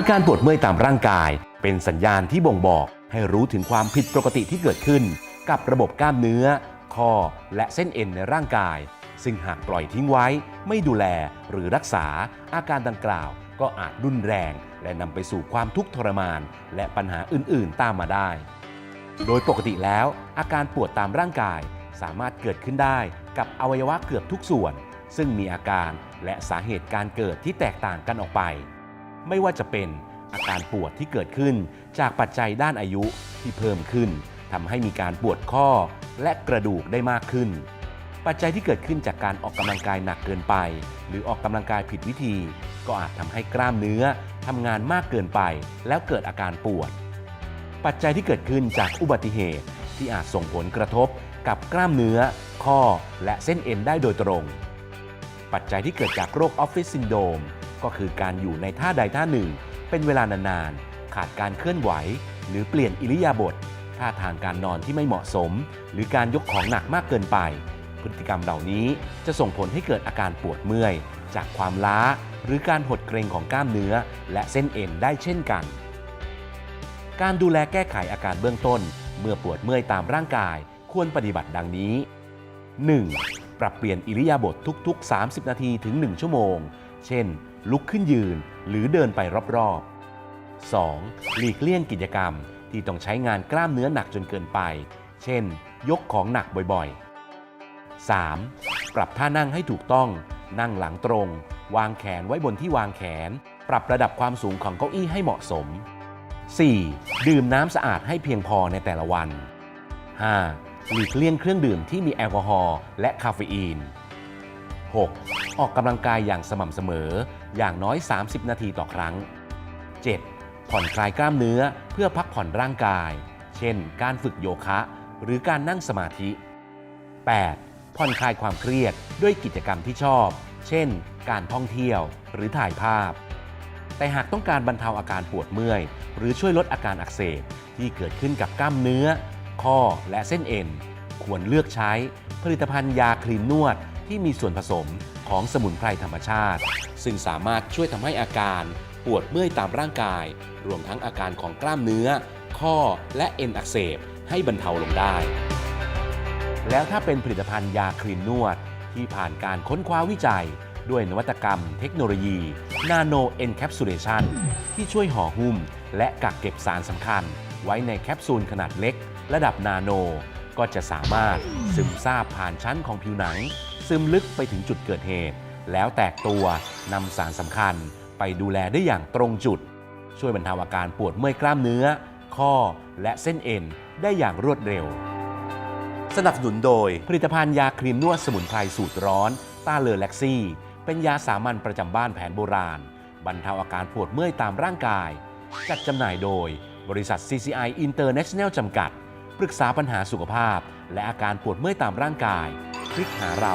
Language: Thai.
อาการปวดเมื่อยตามร่างกาย เป็นสัญญาณที่บ่งบอกให้รู้ถึงความผิดปกติที่เกิดขึ้น กับระบบกล้ามเนื้อ ข้อ และเส้นเอ็นในร่างกาย ซึ่งหากปล่อยทิ้งไว้ ไม่ดูแลหรือรักษา อาการดังกล่าวก็อาจรุนแรง และนำไปสู่ความทุกข์ทรมาน และปัญหาอื่น ๆ ตามมาได้ โดยปกติแล้ว อาการปวดตามร่างกายสามารถเกิดขึ้นได้กับอวัยวะเกือบทุกส่วน ซึ่งมีอาการและสาเหตุการเกิดที่แตกต่างกันออกไป ไม่ว่าจะเป็นอาการปวดที่เกิดขึ้น จากปัจจัยด้านอายุที่เพิ่มขึ้นทำให้มีการปวดข้อและกระดูกได้มากขึ้น ปัจจัยที่เกิดขึ้นจากการออกกำลังกายหนักเกินไป หรือออกกำลังกายผิดวิธี ก็อาจทำให้กล้ามเนื้อทำงานมากเกินไป แล้วเกิดอาการปวด ปัจจัยที่เกิดขึ้นจากอุบัติเหตุที่อาจส่งผลกระทบกับกล้ามเนื้อ ข้อ และเส้นเอ็นได้โดยตรง ปัจจัยที่เกิดจากโรคออฟฟิศซินโดม ก็คือการอยู่ในท่าใดท่าหนึ่ง เป็นเวลานานๆ ขาดการเคลื่อนไหว หรือเปลี่ยนอิริยาบถท่าทางการนอนที่ไม่เหมาะสม หรือการยกของหนักมากเกินไป พฤติกรรมเหล่านี้จะส่งผลให้เกิดอาการปวดเมื่อย จากความล้า หรือการหดเกร็งของกล้ามเนื้อ และเส้นเอ็นได้เช่นกัน การดูแลแก้ไขอาการเบื้องต้น เมื่อปวดเมื่อยตามร่างกาย ควรปฏิบัติดังนี้ 1. ปรับเปลี่ยนอิริยาบถทุก ๆ 30 นาทีถึง 1 ชั่วโมง เช่น ลุกขึ้นยืนหรือเดินไปรอบๆ 2. หลีกเลี่ยงกิจกรรมที่ต้องใช้งานกล้ามเนื้อหนักจนเกินไป เช่น ยกของหนักบ่อยๆ 3. ปรับท่านั่งให้ถูกต้อง นั่งหลังตรง วางแขนไว้บนที่วางแขน ปรับระดับความสูงของเก้าอี้ให้เหมาะสม 4. ดื่มน้ำสะอาดให้เพียงพอในแต่ละวัน 5. หลีกเลี่ยงเครื่องดื่มที่มีแอลกอฮอล์และคาเฟอีน 6. ออกกำลังกายอย่างสม่ำเสมอ อย่างน้อย 30 นาทีต่อครั้ง 7. ผ่อนคลายกล้ามเนื้อเพื่อพักผ่อนร่างกาย เช่น การฝึกโยคะ หรือการนั่งสมาธิ 8. ผ่อนคลายความเครียดด้วยกิจกรรมที่ชอบ เช่น การท่องเที่ยวหรือถ่ายภาพ แต่หากต้องการบรรเทาอาการปวดเมื่อย หรือช่วยลดอาการอักเสบที่เกิดขึ้นกับกล้ามเนื้อ ข้อและเส้นเอ็น ควรเลือกใช้ผลิตภัณฑ์ยาครีมนวด ที่มีส่วนผสมของสมุนไพรธรรมชาติ ซึ่งสามารถช่วยทำให้อาการปวดเมื่อยตามร่างกาย รวมทั้งอาการของกล้ามเนื้อ ข้อและเอ็นอักเสบให้บรรเทาลงได้ แล้วถ้าเป็นผลิตภัณฑ์ยาครีมนวด ที่ผ่านการค้นคว้าวิจัย ด้วยนวัตกรรมเทคโนโลยีนาโนเอนแคปซูลเลชันที่ช่วยห่อหุ้ม และกักเก็บสารสำคัญ ไว้ในแคปซูลขนาดเล็ก ระดับนาโนก็จะสามารถซึมซาบผ่านชั้นของผิวหนัง ซึมลึกไปถึงจุดเกิดเหตุ แล้วแตกตัวนำสารสำคัญไปดูแลได้อย่างตรงจุด ช่วยบรรเทาอาการปวดเมื่อยกล้ามเนื้อ ข้อและเส้นเอ็นได้อย่างรวดเร็ว สนับสนุนโดยผลิตภัณฑ์ยาครีมนวดสมุนไพรสูตรร้อนต้าเลอแล็กซี่ เป็นยาสามัญประจำบ้านแผนโบราณ บรรเทาอาการปวดเมื่อยตามร่างกาย จัดจำหน่ายโดย บริษัท CCI International จำกัด ปรึกษาปัญหาสุขภาพ และอาการปวดเมื่อยตามร่างกาย คลิกหาเรา